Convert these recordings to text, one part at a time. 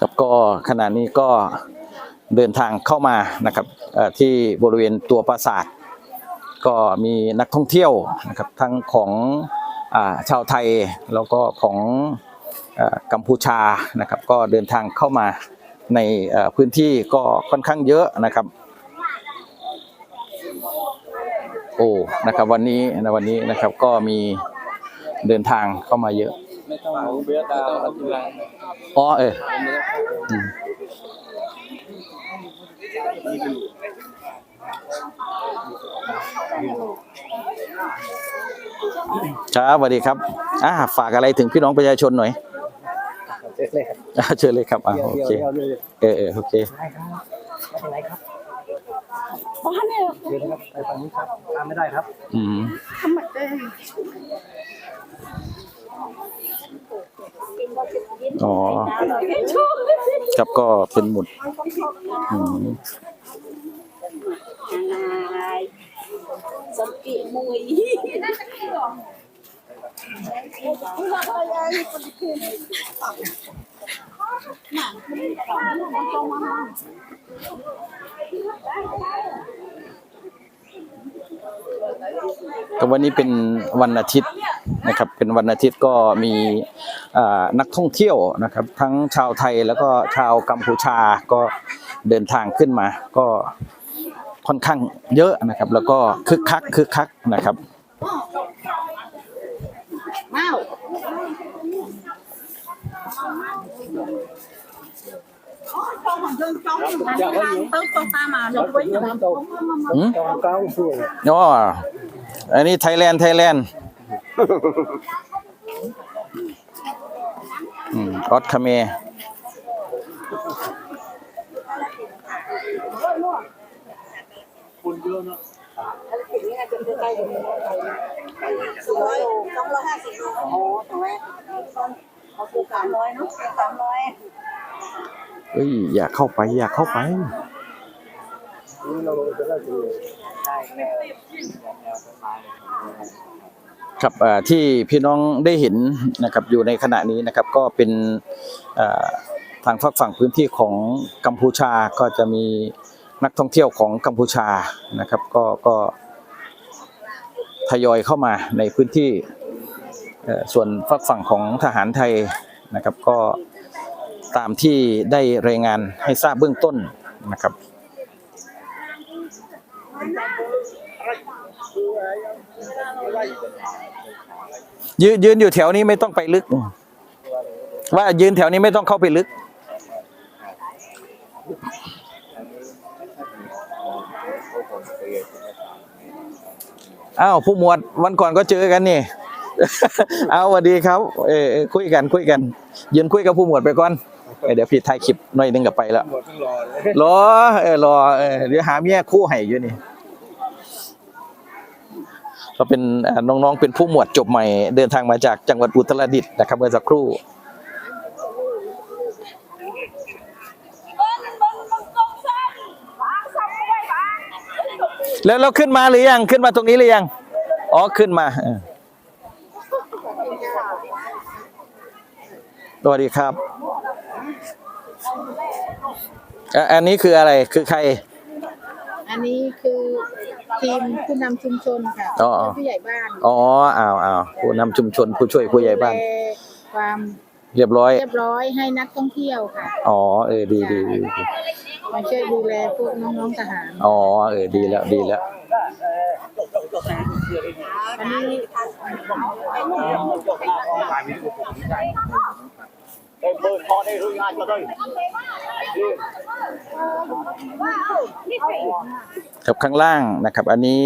ครับก็ขณะนี้ก็เดินทางเข้ามานะครับที่บริเวณตัวปราสาท ก็มีนักท่องเที่ยวนะครับทั้งของอชาวไทยแล้วก็ของอกัมพูชานะครับก็เดินทางเข้ามาในพื้นที่ก็ค่อนข้างเยอะนะครับ โอ้นะครับวันนี้นะวันนี้นะครับก็มีเดินทางเข้ามาเยอะ ไม่ต้องเอาเบียร์ดาวเอาทีหลังอ๋อเอออืมครับสวัสดีครับอ่าฝากอะไรถึงพี่น้องประชาชนหน่อยเจ๊เลยครับอ่าเชิญเลยครับอ่าโอเดียวเคเดียวเลยเออเออโอเคได้ครับไม่เป็นไรครับบ้านเนี่ยเดี๋ยวนะครับไปฝั่งนี้ครับตามไม่ได้ครับ อืมอ๋ อครับก็เป็นหมุดอืมสังเกตมวยก็วันนี้เป็นวันอาทิตย์ นะครับเป็นวันอาทิตย์ก็มีอ่านักท่องเที่ยวนะครับ ทั้งชาวไทยแล้วก็ชาวกัมพูชาก็เดินทางขึ้นมา ก็ค่อนข้างเยอะนะครับ แล้วก็คึกคักคึกคักนะครับม้าวต้องของเดินจ้องอยู่นะต้องต้องตามมาลงไว้อยู่น้ำตกหืมจองเก้าสวยอ๋ออันนี้ไทยแลนด์ไทยแลนด์ อืมออสคาเมคุณเยอะนะสองร้อยสองร้อยห้าสิบโอ้โหถูกเขาซื้อสามร้อยเนาะสามร้อยเอ้ย อย่าเข้าไป อย่าเข้าไปนี่เราลงไปได้จริงได้แน่ ครับที่พี่น้องได้เห็นนะครับอยู่ในขณะนี้นะครับก็เป็นทางฝักฝั่งพื้นที่ของกัมพูชาก็จะมีนักท่องเที่ยวของกัมพูชานะครับ ก็ก็ทยอยเข้ามาในพื้นที่ส่วนฝักฝั่งของทหารไทยนะครับ ก็ตามที่ได้รายงานให้ทราบเบื้องต้นนะครับ ยืนยืนอยู่แถวนี้ไม่ต้องไปลึก ว่ายืนแถวนี้ไม่ต้องเข้าไปลึก อ้าวผู้หมวดวันก่อนก็เจอกันนี่ เอาสวัสดีครับ เออเออคุยกันคุยกัน ยืนคุยกับผู้หมวดไปก่อนเออเดี๋ยวพี่ถ่ายคลิปหน่อยหนึงกับไปแล้วหมดต้องรอเลยรอเออรอเออเดี๋ยวหาเมียคู่ให้อยู่นี่ ก็เป็นน้องๆเป็นผู้หมวดจบใหม่เดินทางมาจากจังหวัดอุตรดิตถ์นะครับเมื่อสักครู่แล้วเราขึ้นมาหรือยังขึ้นมาตรงนี้หรือยังอ๋อขึ้นมาสวัสดีครับอันนี้คืออะไรคือใคร อันนี้คือ ทีมผู้นำชุมชนค่ะอ๋อผู้ใหญ่บ้านอ๋ออ้าวอ้าวผู้นำชุมชนผู้ช่วยผู้ใหญ่บ้าน ดูแลความเรียบร้อย เรียบร้อยให้นักท่องเที่ยวค่ะ อ๋อ เออ ดีดีดีดีมาช่วยดูแลพวกน้องๆทหารอ๋อ เออ ดีแล้ว ดีแล้ว อันนี้ เต็มเบอร์คอได้งานก็ได้ครับข้างล่างนะครับ อันนี้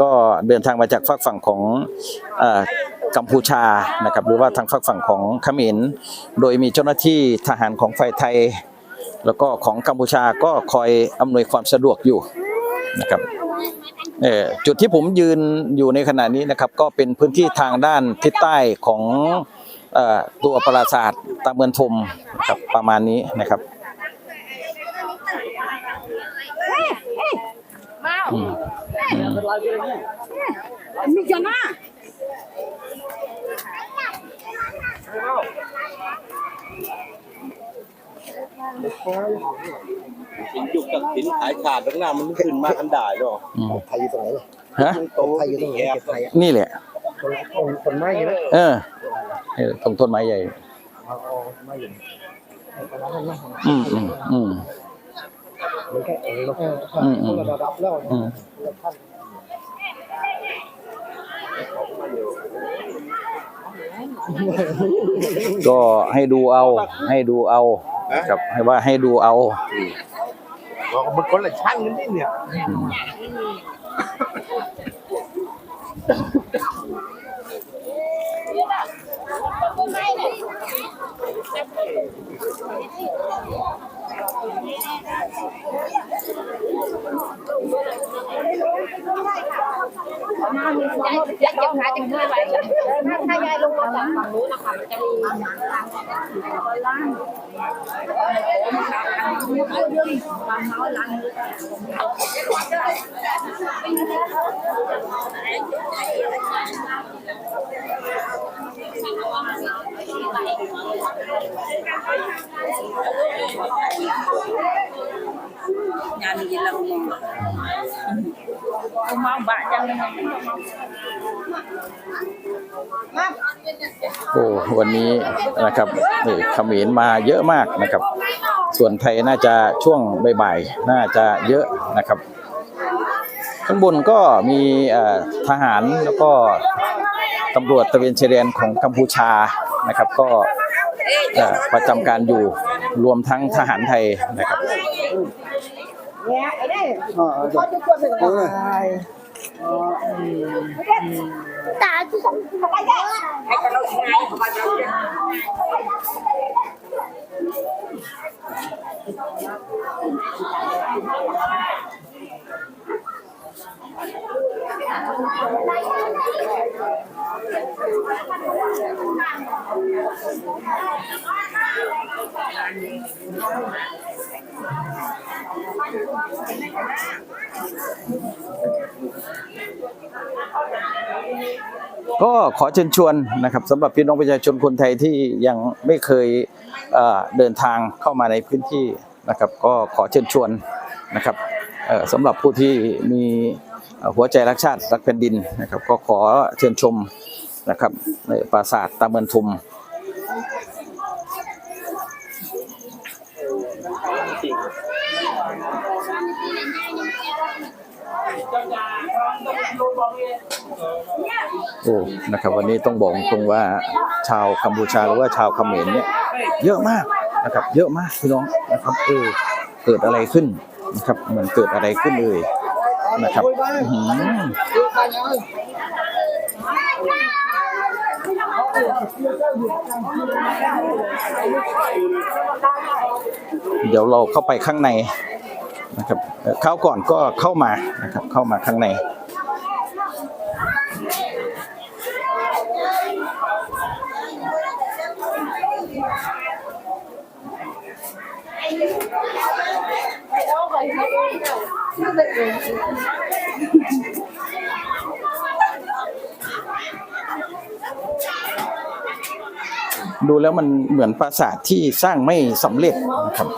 ก็เดินทางมาจากฝากฝั่งของอ่อกัมพูชานะครับ หรือว่าทางฝากฝั่งของเขมรโดยมีเจ้าหน้าที่ทหารของฝ่ายไทย แล้วก็ของกัมพูชาก็คอยอำนวยความสะดวกอยู่นะครับเอ่อจุดที่ผมยืนอยู่ในขณะนี้นะครับ ก็เป็นพื้นที่ทางด้านทิศใต้ของ ตัวปราสาทตาเมือนทมนะครับประมาณนี้นะครับอืมมีจะหน้าหินจุกกับหินขายขาดข้างหน้ามันขึ้นมากันได้หรออืมไทยอยู่ตรงไหนเนี่ยฮะโตไทยอยู่ตรงไหนเก็บไทยอะนี่แหละตรงตรงต้นไม้อยู่นะเออเออ ตรงต้นไม้ใหญ่เอาเอาไม่อยู่ตรงนั้นนะอืมอืมอืมมันแค่เองเนาะอืมอืมคนละระดับแล้วอืมละขั้นก็ให้ดูเอา ให้ดูเอาครับให้ว่าให้ดูเอาบอกมันคนละช่างกันนี่เนี่ย ยายจะหาจังเลยไว้ถ้าถ้ายายลงมาจากฝั่งนู้นนะคะมันจะมีร้านงานนี้เรามองมองบ้าจังเลยโอ้วันนี้นะครับนี่เขมรมาเยอะมากนะครับ ส่วนไทยน่าจะช่วงบ่ายๆน่าจะเยอะนะครับ ข้างบนก็มีทหารแล้วก็ตำรวจตะเวนชายแดนของกัมพูชา นะครับ ก็ประจำการอยู่รวมทั้งทหารไทยนะครับก็ ก็ขอเชิญชวนนะครับสำหรับพี่น้องประชาชนคนไทยที่ยังไม่เคยเดินทางเข้ามาในพื้นที่นะครับ ก็ขอเชิญชวนนะครับสำหรับผู้ที่มีหัวใจรักชาติรักแผ่นดินนะครับ ก็ขอเชิญชม นะครับในปราสาทตาเมือนทุมโอ้นะครับวันนี้ต้องบอกตรงว่าชาวกัมพูชาหรือว่าชาวเขมรเนี่ยเยอะมากนะครับ เยอะมากพี่น้องนะครับเออเกิดอะไรขึ้นนะครับเหมือนเกิดอะไรขึ้นเลยนะครับอื้อหือ เดี๋ยวเราเข้าไปข้างในนะครับเข้าก่อนก็เข้ามานะครับ เข้ามาข้างใน ดูแล้วมันเหมือนปราสาทที่สร้างไม่สำเร็จนะครับ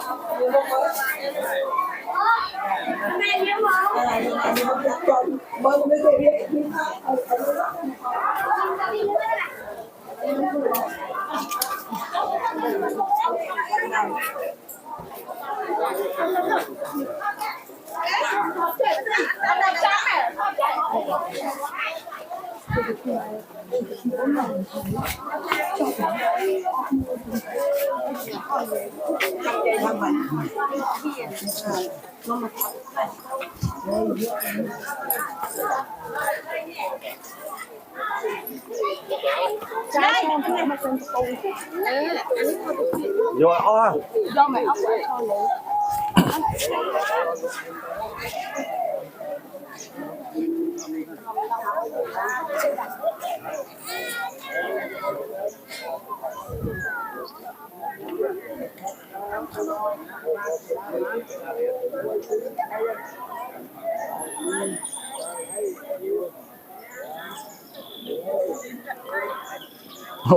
โยอ้อโอ้โ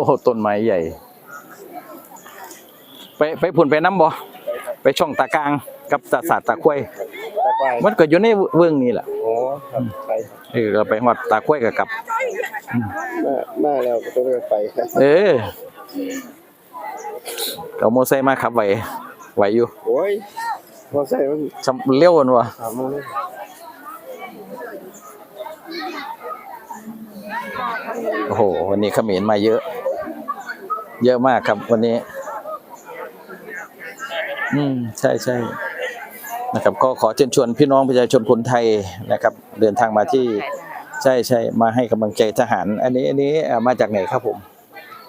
หต้นไม้ใหญ่ ไปไปผุนไปน้ำบ่ไไปช่องตากลางกับตาสาดตาคุ้วยตะไคร้มันก็อยู่ในเวิ้งนี่แหละโอ้ครับไปเออเราไปฮอดตาคุ้วยก็กลับ มามาแล้วก็ต้องไปครับเออเอาโมอไซค์มาขับไหวไหวอยู่โอ้ยมอไซค์มันจำเลี้ยวมันวะถามมันเลยโอ้โห วันนี้เขมรมาเยอะ เยอะมากครับวันนี้ อืมใช่ใช่นะครับ ก็ขอเชิญชวนพี่น้องประชาชนคนไทยนะครับ เดินทางมาที่ใช่ใช่มาให้กำลังใจทหาร อันนี้อันนี้เอ่อมาจากไหนครับผม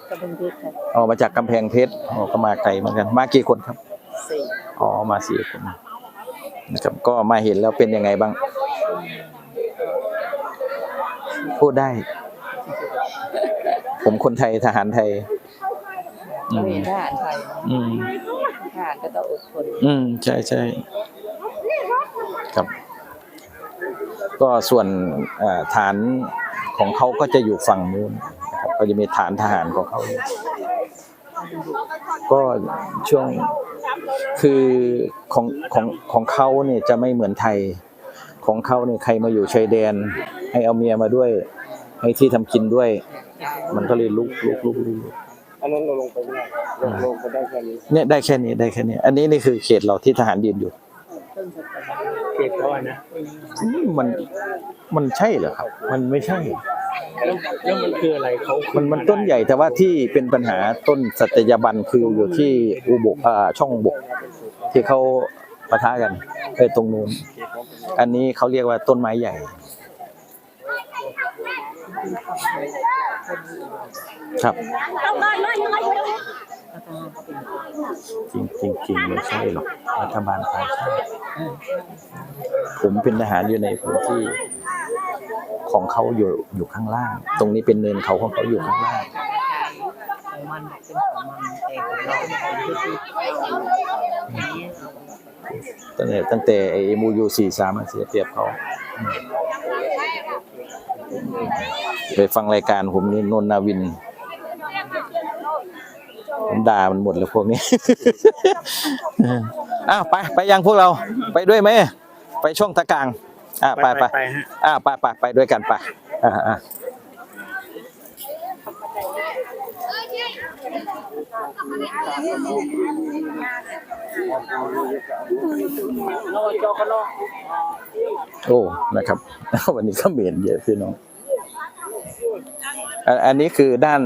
กระเบื้องเพชรค่ะอ๋อมาจากกำแพงเพชรอ๋อก็มาไกลเหมือนกัน มากี่คนครับสี่อ๋อมาสี่คนนะครับก็มาเห็นแล้วเป็นยังไงบ้าง พูดได้ ผมคนไทยทหารไทยอื เรามเห็นทหารไทยอืมทหารก็ต้องอดทนอืมใช่ใช่ครับ ก็ส่วนเอ่อฐานของเขาก็จะอยู่ฝั่งนู้นนะครับก็จะมีฐานทหารของเขาอยู่ก็ช่วงคือของของของเขาเนี่ยจะไม่เหมือนไทยของเขาเนี่ยใครมาอยู่ชายแดน ให้เอาเมียมาด้วย ให้ที่ทำกินด้วย มันก็เลยลุกลุกลุกลุกลุก อันนั้นเราลงไปไม่ได้ลงลงไปได้แค่นี้เนี่ยได้แค่นี้ได้แค่นี้ อันนี้นี่คือเขตเราที่ทหารยืนอยู่ เขตเขาอะนะอืมมันมันใช่เหรอครับ มันไม่ใช่ แล้วแล้วมันคืออะไรเขามันมันต้นใหญ่แต่ว่าที่เป็นปัญหาต้นสัตยาบันคืออยู่ที่อุบกอ่าช่องบก ที่เขาปะทะกันไอ้ตรงนู้นอันนี้เขาเรียกว่าต้นไม้ใหญ่ ครับ จริงจริงจริงไม่ใช่หรอกรัฐบาลฝ่ายชาติผมเป็นทหารอยู่ในพื้นที่ของเขาอยู่อยู่ข้างล่าง ตรงนี้เป็นเนินเขาของเขาอยู่ข้างล่างมันเป็นของมันแต่ของเราตั้งแต่ตั้งแต่ไอ้มูยูสี่สามเสียเปรียบเขา ไปฟังรายการผมนี่นนท์นาวินผมด่ามันหมดเลยพวกนี้ อ้าวไปไปยังพวกเราไปด้วยไหมไปช่องตะกลางอ่าไปไปไปฮะอ่าไปไปไปด้วยกันไปอ่าอ่าโอ้นะครับ วันนี้ก็เมียนเยอะพี่น้อง อันนี้คือด้าน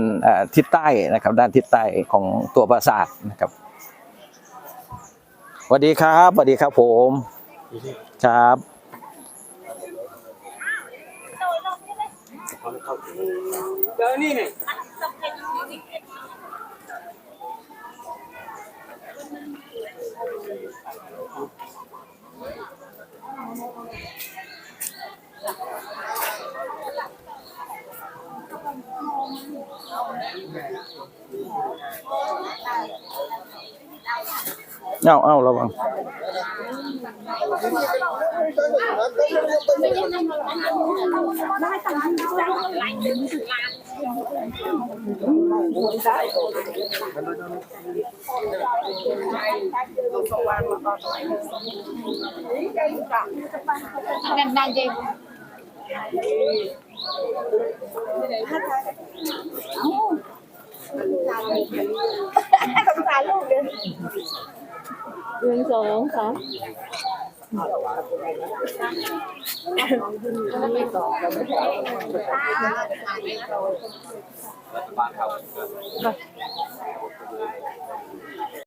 ทิศใต้นะครับ ด้านทิศใต้ของตัวปราสาทนะครับสวัสดีครับสวัสดีครับผมครับเจอนี่นี่เอาเอาระวังกันดัน เจมสงสารลูกเดิน หนึ่งสองสามรัาลครั